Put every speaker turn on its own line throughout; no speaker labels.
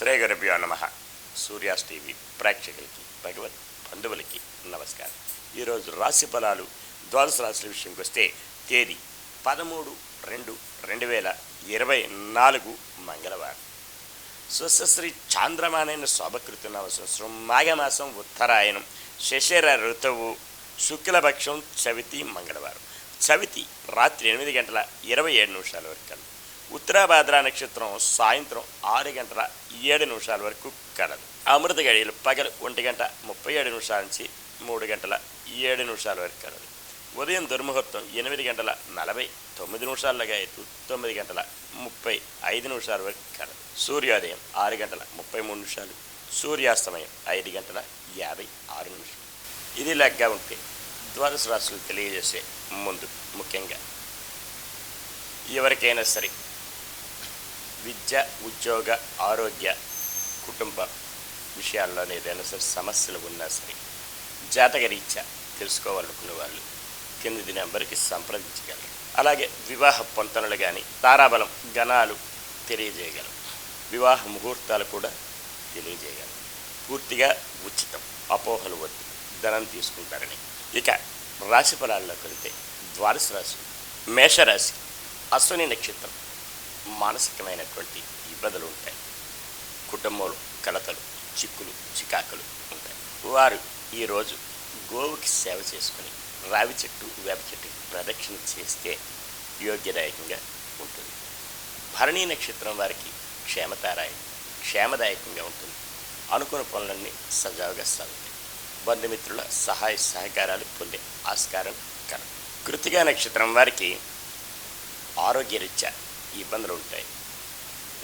శ్రీ నమ. సూర్యాస్ టీవీ ప్రేక్షకులకి భగవత్ బంధువులకి నమస్కారం. ఈరోజు రాశి ఫలాలు ద్వాదశ రాశుల విషయంకి వస్తే తేదీ పదమూడు రెండు రెండు వేల ఇరవై నాలుగు మంగళవారం. స్వశ్రీ చాంద్రమానైన శోభకృతి సంవత్సరం మాఘమాసం ఉత్తరాయణం శశిర ఋతువు శుక్లపక్షం చవితి మంగళవారం. చవితి రాత్రి ఎనిమిది గంటల ఇరవై ఏడు నిమిషాల వరకు కలదు ఉత్తరాభాద్ర నక్షత్రం సాయంత్రం ఆరు గంటల ఏడు నిమిషాల వరకు కలదు. అమృత గడియలు పగలు ఒంటి గంట ముప్పై ఏడు నిమిషాల నుంచి మూడు గంటల ఏడు నిమిషాల వరకు కలదు. ఉదయం దుర్ముహూర్తం ఎనిమిది గంటల నలభై తొమ్మిది నిమిషాలుగా ఎత్తు తొమ్మిది గంటల ముప్పై ఐదు నిమిషాల వరకు కలదు. సూర్యోదయం ఆరు గంటల ముప్పై మూడు నిమిషాలు సూర్యాస్తమయం ఐదు గంటల యాభై ఆరు నిమిషాలు. ఇది లెగ్గా ఉంటే ద్వాదశ రాశులు తెలియజేసే ముందు ముఖ్యంగా ఎవరికైనా సరే విద్య ఉద్యోగ ఆరోగ్య కుటుంబ విషయాల్లో ఏదైనా సరే సమస్యలు ఉన్నా సరే జాతకరీత్యా తెలుసుకోవాలనుకునే వాళ్ళు కింది నెంబర్కి సంప్రదించగలరు. అలాగే వివాహ పొంతనలు కానీ తారాబలం గణాలు తెలియజేయగలరు. వివాహ ముహూర్తాలు కూడా తెలియజేయగలరు. పూర్తిగా ఉచితం అపోహలు వద్దు ధనం తీసుకుంటారని. ఇక రాశి ఫలాల్లోకి వెళ్తే ద్వాదశ రాశి మేషరాశి అశ్వని నక్షత్రం మానసికమైనటువంటి ఇబ్బందులు ఉంటాయి. కుటుంబంలో కలతలు చిక్కులు చికాకులు ఉంటాయి. వారు ఈరోజు గోవుకి సేవ చేసుకుని రావి చెట్టు వేప చెట్టు ప్రదక్షిణ చేస్తే యోగ్యదాయకంగా ఉంటుంది. భరణీ నక్షత్రం వారికి క్షేమతారాయం క్షేమదాయకంగా ఉంటుంది. అనుకున్న పనులన్నీ సజావుగా సాగుతాయి. బంధుమిత్రుల సహాయ సహకారాలు పొందే ఆస్కారం కలదు. కృతిగా నక్షత్రం వారికి ఆరోగ్యరీత్యా ఇబ్బందులు ఉంటాయి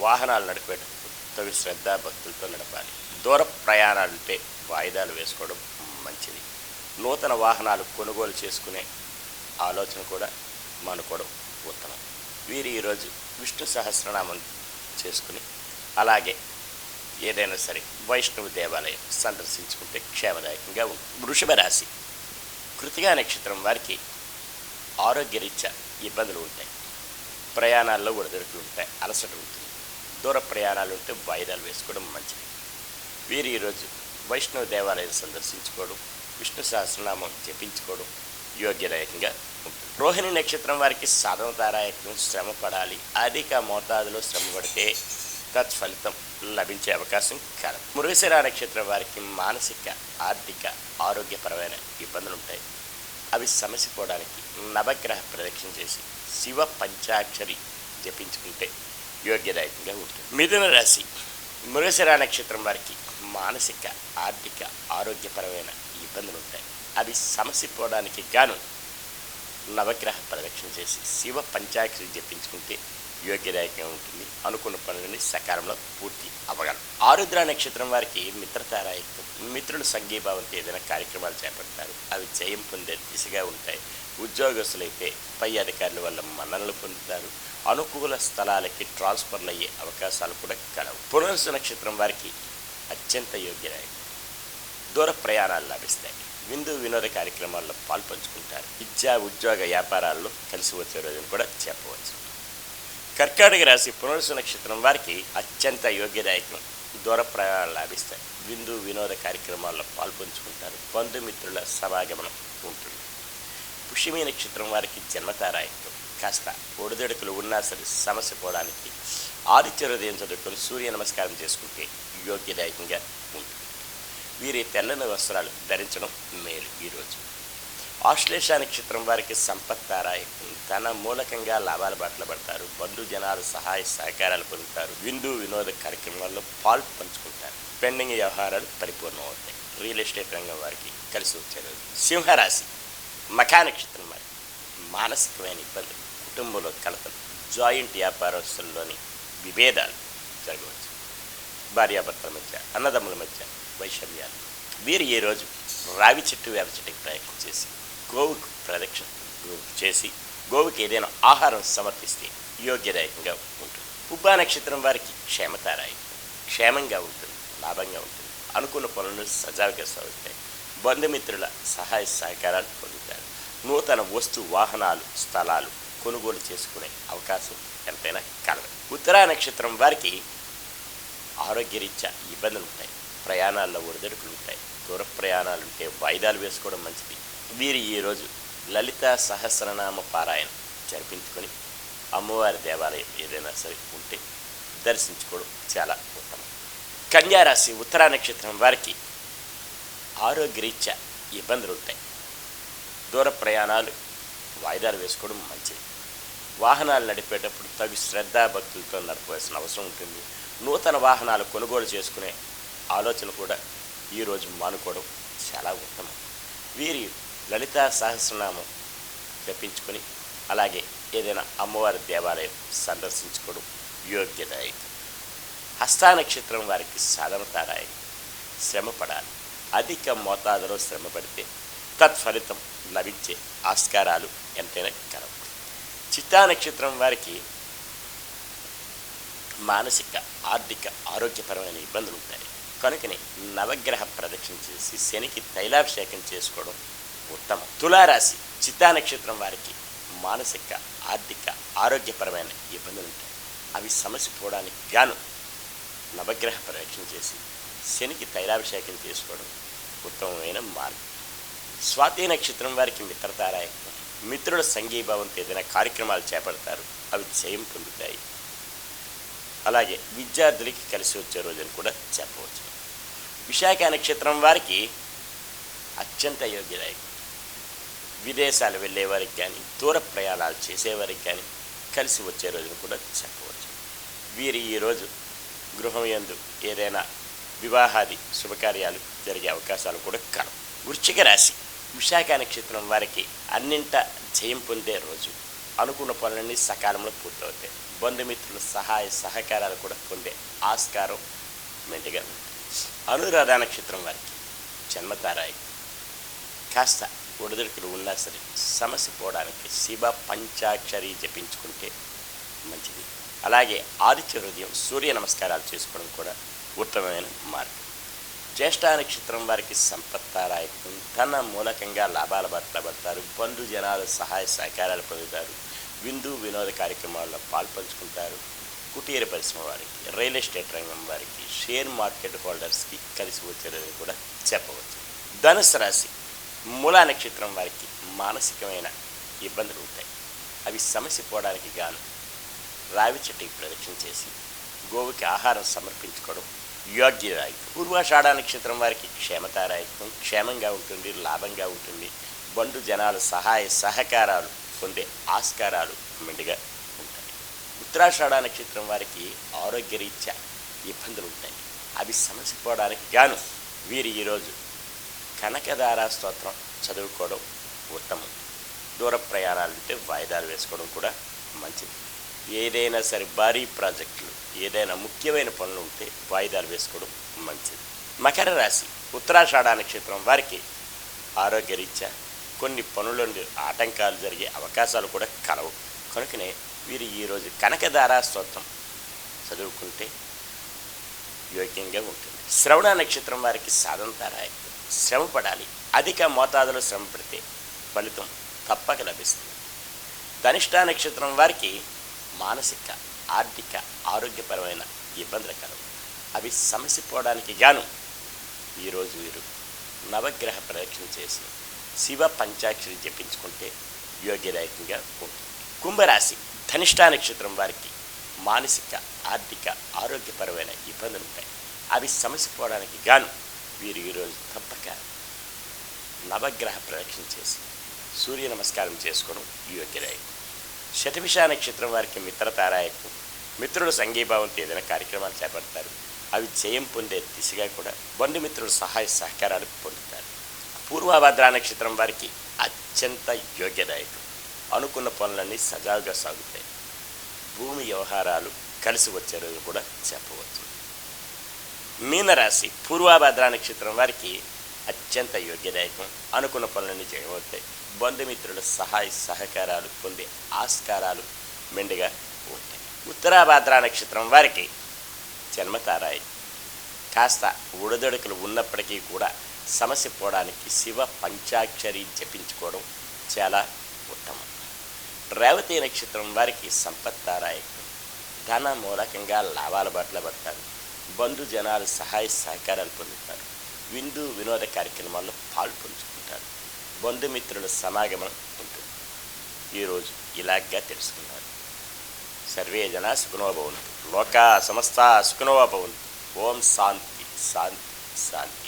వాహనాలు నడిపేటప్పుడు తగు శ్రద్ధ భక్తులతో నడపాలి. దూర ప్రయాణాలుంటే వాయిదాలు వేసుకోవడం మంచిది. నూతన వాహనాలు కొనుగోలు చేసుకునే ఆలోచన కూడా మనకోవడం ఉత్తమం. వీరు ఈరోజు విష్ణు సహస్రనామం చేసుకుని అలాగే ఏదైనా సరే వైష్ణవ దేవాలయం సందర్శించుకుంటే క్షేమదాయకంగా ఉంటుంది. వృషభ రాశి కృతిగా నక్షత్రం వారికి ఆరోగ్యరీత్యా ఇబ్బందులు ఉంటాయి. ప్రయాణాల్లో ఒడిదొడుకులు ఉంటాయి అలసట ఉంటుంది. దూర ప్రయాణాలు ఉంటే వాయిదాలు వేసుకోవడం మంచిది. వీరు ఈరోజు వైష్ణవ దేవాలయం సందర్శించుకోవడం విష్ణు సహస్రనామం జపించుకోవడం యోగ్యదాయకంగా ఉంటుంది. రోహిణి నక్షత్రం వారికి సాధన తారాయకం శ్రమ పడాలి. అధిక మోతాదులో శ్రమ పడితే తత్ఫలితం లభించే అవకాశం కాదు మృగశిర నక్షత్రం వారికి మానసిక ఆర్థిక ఆరోగ్యపరమైన ఇబ్బందులు ఉంటాయి. అవి సమసిపోవడానికి నవగ్రహ ప్రదక్షిణ చేసి శివ పంచాక్షరి జపించుకుంటే యోగ్యదాయకంగా ఉంటుంది. మిథున రాశి మృగశిర నక్షత్రం వారికి మానసిక ఆర్థిక ఆరోగ్యపరమైన ఇబ్బందులు ఉంటాయి. అవి సమసిపోవడానికి గాను నవగ్రహ ప్రదక్షిణ చేసి శివ పంచాక్షరి జపించుకుంటే యోగ్యదాయకంగా ఉంటుంది. అనుకున్న పనులని సకాలంలో పూర్తి అవ్వగలం ఆరుద్ర నక్షత్రం వారికి మిత్రతారాయకం మిత్రులు సంఘీభావంతో ఏదైనా కార్యక్రమాలు చేపడతారు. అవి జయం పొందే దిశగా ఉంటాయి. ఉద్యోగస్తులైతే పై అధికారుల వల్ల మన్ననలు పొందుతారు. అనుకూల స్థలాలకి ట్రాన్స్ఫర్లు అయ్యే అవకాశాలు కూడా కలవు. పునర్సు నక్షత్రం వారికి అత్యంత యోగ్యదాయకం. దూర ప్రయాణాలు లభిస్తాయి. విందు వినోద కార్యక్రమాల్లో పాల్పంచుకుంటారు. విద్యా ఉద్యోగ వ్యాపారాల్లో కలిసి వచ్చే రోజును కూడా చెప్పవచ్చు. కర్కాటక రాశి పునర్సు నక్షత్రం వారికి అత్యంత యోగ్యదాయకం. దూర ప్రయాణాలు లాభిస్తాయి. విందు వినోద కార్యక్రమాల్లో పాల్పంచుకుంటారు. బంధుమిత్రుల సమాగమనం ఉంటుంది. పుష్యమి నక్షత్రం వారికి జన్మతారాయకం. కాస్త ఒడిదొడుకులు ఉన్నా సరే సమస్య పోవడానికి ఆదిత్య హృదయం చదువుకొని సూర్య నమస్కారం చేసుకుంటే యోగ్యదాయకంగా ఉంటుంది. వీరి తెల్లని వస్త్రాలు ధరించడం మేలు ఈరోజు. ఆశ్లేష నక్షత్రం వారికి సంపత్తారాయకం తన మూలకంగా లాభాల బాటలు పడతారు. బంధు జనాలు సహాయ సహకారాలు పొందుతారు. విందు వినోద కార్యక్రమాల్లో పాలు పంచుకుంటారు. పెండింగ్ వ్యవహారాలు పరిపూర్ణం అవుతాయి. రియల్ ఎస్టేట్ రంగం వారికి కలిసి వచ్చారు సింహరాశి. మఖా నక్షత్రం వారికి మానసికమైన ఇబ్బందులు కుటుంబంలో కలతలు జాయింట్ వ్యాపారస్తుల్లోని విభేదాలు జరగవచ్చు. భార్యాభర్తల మధ్య అన్నదమ్ముల మధ్య వైషమ్యాలు. వీరు ఈ రోజు రావి చెట్టు వేప చెట్టుకి ప్రయత్నం చేసి గోవుకు ప్రదక్షిణ చేసి గోవుకి ఏదైనా ఆహారం సమర్పిస్తే యోగ్యదాయకంగా ఉంటుంది. పుబ్బా నక్షత్రం వారికి క్షేమతారాయి. క్షేమంగా ఉంటుంది లాభంగా ఉంటుంది. అనుకున్న పనులు సజావుగా సాగుతాయి. బంధుమిత్రుల సహాయ సహకారాలు పొందుతారు. నూతన వస్తు వాహనాలు స్థలాలు కొనుగోలు చేసుకునే అవకాశం ఎంతైనా కలదు. ఉత్తరా నక్షత్రం వారికి ఆరోగ్యరీత్యా ఇబ్బందులు ఉంటాయి ప్రయాణాల్లో ఒడిదొడుకులు ఉంటాయి దూర ప్రయాణాలు ఉంటే వాయిదాలు వేసుకోవడం మంచిది. వీరు ఈరోజు లలిత సహస్రనామ పారాయణ జరిపించుకొని అమ్మవారి దేవాలయం ఏదైనా సరే ఉంటే దర్శించుకోవడం చాలా ఉత్తమం. కన్యారాశి ఉత్తరా నక్షత్రం వారికి ఆరోగ్యరీత్యా ఇబ్బందులు ఉంటాయి దూర ప్రయాణాలు వాయిదాలు వేసుకోవడం మంచిది. వాహనాలు నడిపేటప్పుడు తగు శ్రద్ధ భక్తులతో నడపవలసిన అవసరం ఉంటుంది. నూతన వాహనాలు కొనుగోలు చేసుకునే ఆలోచన కూడా ఈరోజు మానుకోవడం చాలా ఉత్తమం. వీరి లలితా సహస్రనామం జపించుకొని అలాగే ఏదైనా అమ్మవారి దేవాలయం సందర్శించుకోవడం యోగ్యదాయకం. హస్తా నక్షత్రం వారికి సాధనతారాయి శ్రమపడాలి అధిక మోతాదులో శ్రమ పడితే తత్ఫలితం లభించే ఆస్కారాలు ఎంతైనా కలవు. చిత్తా నక్షత్రం వారికి మానసిక ఆర్థిక ఆరోగ్యపరమైన ఇబ్బందులు ఉంటాయి. కనుకనే నవగ్రహ ప్రదక్షిణ చేసి శనికి తైలాభిషేకం చేసుకోవడం ఉత్తమం. తులారాశి చిత్తా నక్షత్రం వారికి మానసిక ఆర్థిక ఆరోగ్యపరమైన ఇబ్బందులు ఉంటాయి. అవి సమస్య పోవడానికి గాను నవగ్రహ ప్రవేక్షణ చేసి శనికి తైలాభిషేకం చేసుకోవడం ఉత్తమమైన మార్గం. స్వాతి నక్షత్రం వారికి మిత్రతారాయకం మిత్రుల సంఘీభావంతో ఏదైనా కార్యక్రమాలు చేపడతారు అవి జయం పొందుతాయి. అలాగే విద్యార్థులకి కలిసి వచ్చే రోజుని కూడా చెప్పవచ్చు. విశాఖ నక్షత్రం వారికి అత్యంత యోగ్యదాయకం. విదేశాలు వెళ్ళేవారికి కానీ దూర ప్రయాణాలు చేసేవారికి కానీ కలిసి వచ్చే రోజును కూడా చెప్పవచ్చు. వీరి ఈరోజు గృహం యందు ఏదైనా వివాహాది శుభకార్యాలు జరిగే అవకాశాలు కూడా కలవు. వృశ్చిక రాశి విశాఖ నక్షత్రం వారికి అన్నింట జయం పొందే రోజు. అనుకున్న పనులన్నీ సకాలంలో పూర్తవుతాయి. బంధుమిత్రుల సహాయ సహకారాలు కూడా పొందే ఆస్కారం మెండుగా ఉంది అనురాధ నక్షత్రం వారికి జన్మతారాయి. కాస్త ఒడిదుడుకులు ఉన్నా సరే సమస్య పోవడానికి శివ పంచాక్షరి జపించుకుంటే మంచిది. అలాగే ఆదిత్య హృదయం సూర్య నమస్కారాలు చేసుకోవడం కూడా ఉత్తమమైన మార్గం. జ్యేష్ఠ నక్షత్రం వారికి సంపత్తారాయకం ధన మూలకంగా లాభాల పట్ల పడతారు బంధు జనాలు సహాయ సహకారాలు పొందుతారు విందు వినోద కార్యక్రమాల్లో పాల్పంచుకుంటారు. కుటీర పరిశ్రమ వారికి రియల్ ఎస్టేట్ రంగం వారికి షేర్ మార్కెట్ హోల్డర్స్కి కలిసి వచ్చేదని కూడా చెప్పవచ్చు. ధనుసు రాశి మూలా నక్షత్రం వారికి మానసికమైన ఇబ్బందులు ఉంటాయి. అవి సమస్య పోవడానికి గాను రావి చెట్టుకి ప్రదక్షిణ చేసి గోవుకి ఆహారం సమర్పించుకోవడం యోగ్యదాయకం. పూర్వాషాఢ నక్షత్రం వారికి క్షేమతారాయకం క్షేమంగా ఉంటుంది లాభంగా ఉంటుంది. బంధు జనాలు సహాయ సహకారాలు పొందే ఆస్కారాలు మెండుగా ఉంటాయి. ఉత్తరాషాఢ నక్షత్రం వారికి ఆరోగ్యరీత్యా ఇబ్బందులు ఉంటాయి. అవి సమస్య పోవడానికి గాను వీరు ఈరోజు కనకదార స్తోత్రం చదువుకోవడం ఉత్తమం. దూర ప్రయాణాలు ఉంటే వాయిదాలు వేసుకోవడం కూడా మంచిది. ఏదైనా సరే భారీ ప్రాజెక్టులు ఏదైనా ముఖ్యమైన పనులు ఉంటే వాయిదాలు వేసుకోవడం మంచిది. మకర రాశి ఉత్తరాషాఢ నక్షత్రం వారికి ఆరోగ్యరీత్యా కొన్ని పనులందు ఆటంకాలు జరిగే అవకాశాలు కూడా కలవు. కనుకనే వీరు ఈరోజు కనకధారా స్తోత్రం చదువుకుంటే యోగ్యంగా ఉంటుంది. శ్రవణ నక్షత్రం వారికి సాధంతారాయకుడు. శ్రమ పడాలి అధిక మోతాదులో శ్రమ పడితే ఫలితం తప్పక లభిస్తుంది. ధనిష్టా నక్షత్రం వారికి మానసిక ఆర్థిక ఆరోగ్యపరమైన ఇబ్బందులు కలవు. అవి సమస్య పోవడానికి గాను ఈరోజు వీరు నవగ్రహ ప్రదక్షిణ చేసి శివ పంచాక్షరి జపించుకుంటే యోగ్యదాయకంగా ఉంటుంది. కుంభరాశి ధనిష్టా నక్షత్రం వారికి మానసిక ఆర్థిక ఆరోగ్యపరమైన ఇబ్బందులు ఉంటాయి. అవి సమస్య పోవడానికి గాను వీరు ఈరోజు తప్పక నవగ్రహ ప్రదక్షిణ చేసి సూర్య నమస్కారం చేసుకోవడం యోగ్యదాయకం శతభిష నక్షత్రం వారికి మిత్రతారాయకం మిత్రుడు సంఘీభావంతో ఏదైనా కార్యక్రమాలు చేపడతారు. అవి జయం పొందే దిశగా కూడా బంధుమిత్రుడు సహాయ సహకారాలు పొందుతారు. పూర్వభద్ర నక్షత్రం వారికి అత్యంత యోగ్యదాయకం. అనుకున్న పనులన్నీ సజావుగా సాగుతాయి. భూమి వ్యవహారాలు కలిసి వచ్చే రోజు కూడా చెప్పవచ్చు. మీనరాశి పూర్వాభద్ర నక్షత్రం వారికి అత్యంత యోగ్యదాయకం. అనుకున్న పనులన్నీ చేయబోతాయి బంధుమిత్రుల సహాయ సహకారాలు పొందే ఆస్కారాలు మెండుగా ఉంటాయి. ఉత్తరాభాద్ర నక్షత్రం వారికి జన్మతారాయి. కాస్త ఉడదొడుకులు ఉన్నప్పటికీ కూడా సమస్య పోవడానికి శివ పంచాక్షరి జపించుకోవడం చాలా ఉత్తమం. రేవతి నక్షత్రం వారికి సంపత్తారాయకం ధన మూలకంగా లాభాల బాటలో పడతారు. బంధు జనాలు సహాయ సహకారాలు పొందుతారు. విందు వినోద కార్యక్రమాల్లో పాల్పంచుకుంటారు బంధుమిత్రుల సమాగమం ఉంటుంది. ఈరోజు ఇలాగ్గా తెలుసుకున్నారు. సర్వే జన సుఖనోభవంతు లోక సమస్త సుఖనోభవంతు ఓం శాంతి శాంతి శాంతి.